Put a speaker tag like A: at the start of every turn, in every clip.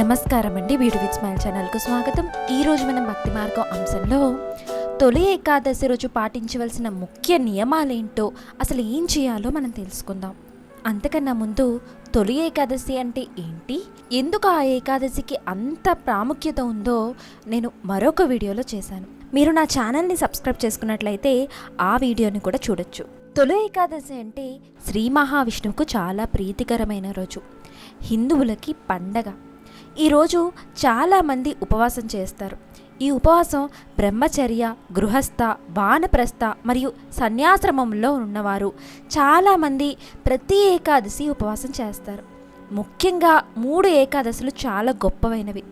A: నమస్కారం అండి beauty with smile ఛానల్కు స్వాగతం. ఈరోజు మనం భక్తి మార్గం అంశంలో తొలి ఏకాదశి రోజు పాటించవలసిన ముఖ్య నియమాలేంటో అసలు ఏం చేయాలో మనం తెలుసుకుందాం. అంతకన్నా ముందు తొలి ఏకాదశి అంటే ఏంటి? ఎందుకు ఆ ఏకాదశికి అంత ప్రాముఖ్యత ఉందో నేను మరొక వీడియోలో చేశాను. మీరు నా ఛానల్ని సబ్స్క్రైబ్ చేసుకున్నట్లయితే ఆ వీడియోని కూడా చూడొచ్చు. తొలి ఏకాదశి అంటే శ్రీ మహావిష్ణువుకు చాలా ప్రీతికరమైన రోజు. హిందువులకి పండగ. ఈరోజు చాలామంది ఉపవాసం చేస్తారు. ఈ ఉపవాసం బ్రహ్మచర్య గృహస్థ వానప్రస్థ మరియు సన్యాశ్రమంలో ఉన్నవారు చాలామంది ప్రతి ఏకాదశి ఉపవాసం చేస్తారు. ముఖ్యంగా మూడు ఏకాదశులు చాలా గొప్పవైనవి.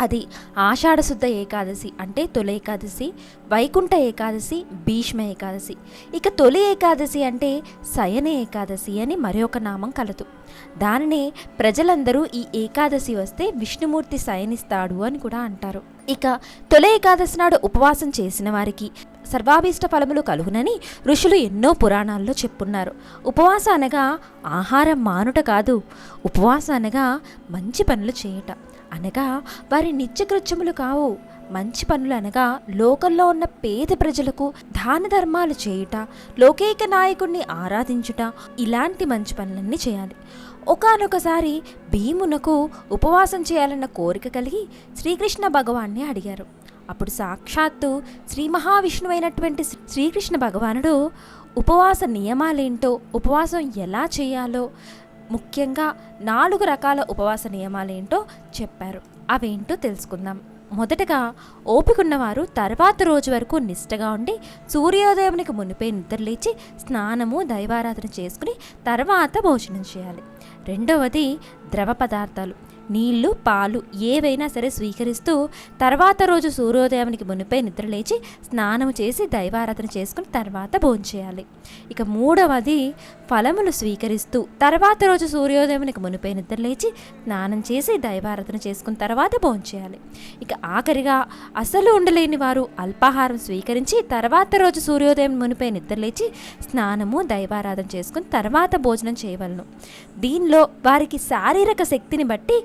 A: అది ఆషాఢశుద్ధ ఏకాదశి అంటే తొలి ఏకాదశి వైకుంఠ ఏకాదశి భీష్మ ఏకాదశి. ఇక తొలి ఏకాదశి అంటే శయన ఏకాదశి అని మరొక నామం కలదు. దానినే ప్రజలందరూ ఈ ఏకాదశి వస్తే విష్ణుమూర్తి శయనిస్తాడు అని కూడా అంటారు. ఇక తొలి ఏకాదశి నాడు ఉపవాసం చేసిన వారికి సర్వాభీష్ట ఫలములు కలుగునని ఋషులు ఎన్నో పురాణాల్లో చెప్పున్నారు. ఉపవాస అనగా ఆహారం మానుట కాదు ఉపవాస అనగా మంచి పనులు చేయుట. అనగా వారి నిత్యకృత్యములు కావు. మంచి పనులు అనగా లోకంలో ఉన్న పేద ప్రజలకు దాన ధర్మాలు చేయుట లోకైక నాయకుడిని ఆరాధించుట ఇలాంటి మంచి పనులన్నీ చేయాలి. ఒకానొకసారి భీమునకు ఉపవాసం చేయాలన్న కోరిక కలిగి శ్రీకృష్ణ భగవాన్ని అడిగారు. అప్పుడు సాక్షాత్తు శ్రీ మహావిష్ణువైనటువంటి శ్రీకృష్ణ భగవానుడు ఉపవాస నియమాలేంటో ఉపవాసం ఎలా చేయాలో ముఖ్యంగా నాలుగు రకాల ఉపవాస నియమాలేంటో చెప్పారు. అవేంటో తెలుసుకుందాం. మొదటగా ఓపికన్నవారు తర్వాత రోజు వరకు నిష్టగా ఉండి సూర్యోదయానికి మునిపే నిద్రలేచి స్నానము దైవారాధన చేసుకుని తర్వాత భోజనం చేయాలి. రెండవది ద్రవ పదార్థాలు. నీళ్ళు పాలు ఏవైనా సరే స్వీకరిస్తూ తర్వాత రోజు సూర్యోదయానికి మునిపై నిద్రలేచి స్నానం చేసి దైవారాధన చేసుకుని తర్వాత భోంచేయాలి ఇక మూడవది ఫలములు స్వీకరిస్తూ తర్వాత రోజు సూర్యోదయానికి మునిపై నిద్రలేచి స్నానం చేసి దైవారాధన చేసుకున్న తర్వాత భోంచేయాలి ఇక ఆఖరిగా అసలు ఉండలేని వారు అల్పాహారం స్వీకరించి తర్వాత రోజు సూర్యోదయం మునిపై నిద్రలేచి స్నానము దైవారాధన చేసుకుని తర్వాత భోజనం చేయవలను. దీనిలో వారికి శారీరక శక్తిని బట్టి